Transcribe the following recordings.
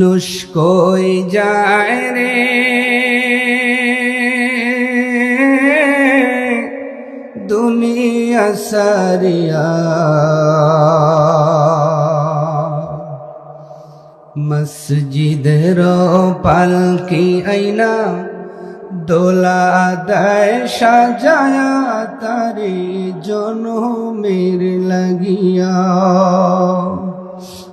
মানুষ কই যায় রে? দুনিয়া সারিয়া মসজিদের পালকি আইনা দোলা দেয় সাজায়া তারে জনমের লাগিয়া।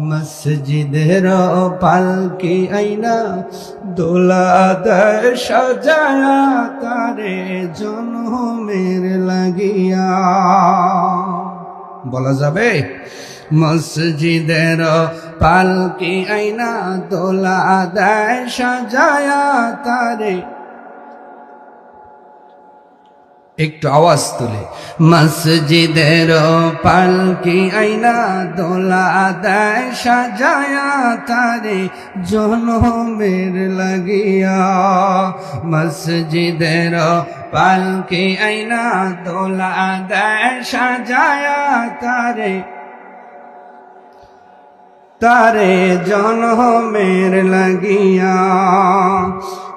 মসজিদের পালকি আইনা দোলা দেয় সাজায়া তারে জনমের লাগিয়া। বলা যাবে, মসজিদের পালকি আইনা দোলা দেয় সাজায়া তারে একটু আওয়াজ তুলে। মসজিদের পালকি আইনা দোলা দেয়, সাজায়া তারে জনমের লাগিয়া। মসজিদের পালকি আইনা দোলা দেয়, সাজায়া তারে তারে জনমের লাগিয়া।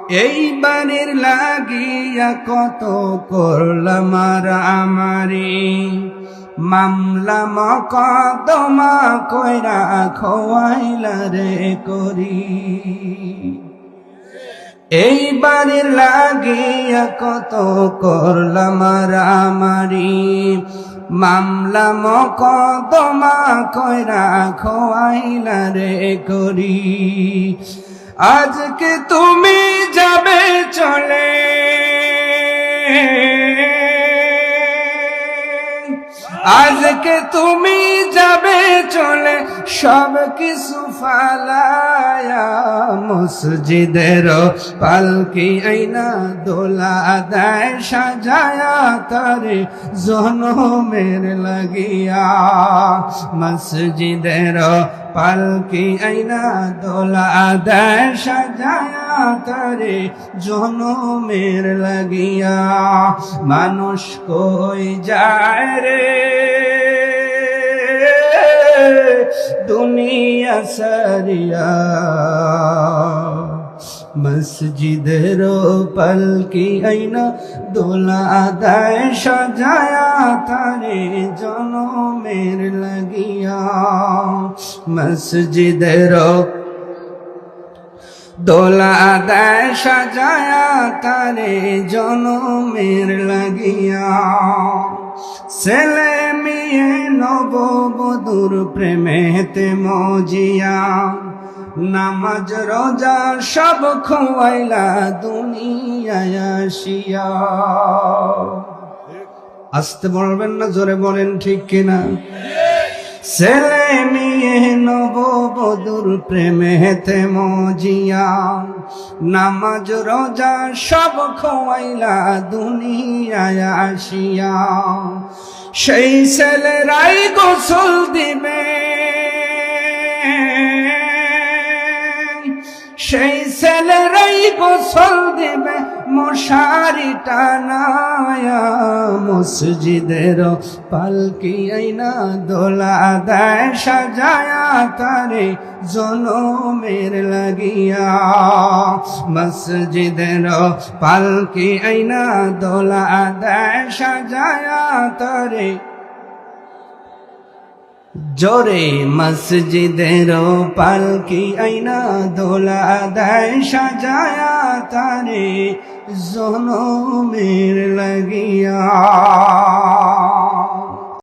এই বাড়ির লাগিয়া কত করলাম আর আমারি? মামলা মকদমা কইরা খোয়াইলা রে করি। এই বাড়ির লাগিয়া কত করলাম আর আমারি? মামলা মকদমা কইরা খোয়াইলা রে করি। আজকে তুমি যাবে চলে আজকে তুমি যাবে চলে, সব কিছু ফালায়া মসজিদের পালকি আইনা দোলা দেয়, সাজায়া তারে জনমের লাগিয়া মসজিদের পালকি আইনা দোলা দেয়, সাজায়া তারে জনমের লাগিয়া। মানুষ কই যায় রে দুনিয়া সারিয়া মসজিদের পালকি আইনা দোলা আদায় সাজায়া তারে জনমের লাগিয়া মসজিদের দোলা আদায় সাজায়া তারে জনমের লাগিয়া ছেলে মেয়ে নববধুর প্রেমেতে মজিয়া, নামাজ, রোজা সব খোয়াইলা দুনিয়ায় আসিয়া। আসতে বলবেন না, জোরে বলেন ঠিক কিনা? ছেলে মেয়ে নববধুর প্রেমেতে মজিয়া, নামাজ, রোজা সব খোয়াইলা দুনিয়ায় আসিয়া। সেই ছেলেরাই গোসল দিবে। সেই ছেলেরাই গোসল দেবে। মশারি টানায়া মসজিদের পালকি আইনা দোলা দেয়, সাজায়া তারে জনমের লাগিয়া। মসজিদের পালকি আইনা দোলা দেয়, সাজায়া তারে জোরে মসজিদের পালকি আইনা দোলা দেয় সাজায়া তারে জনমের লাগিয়া।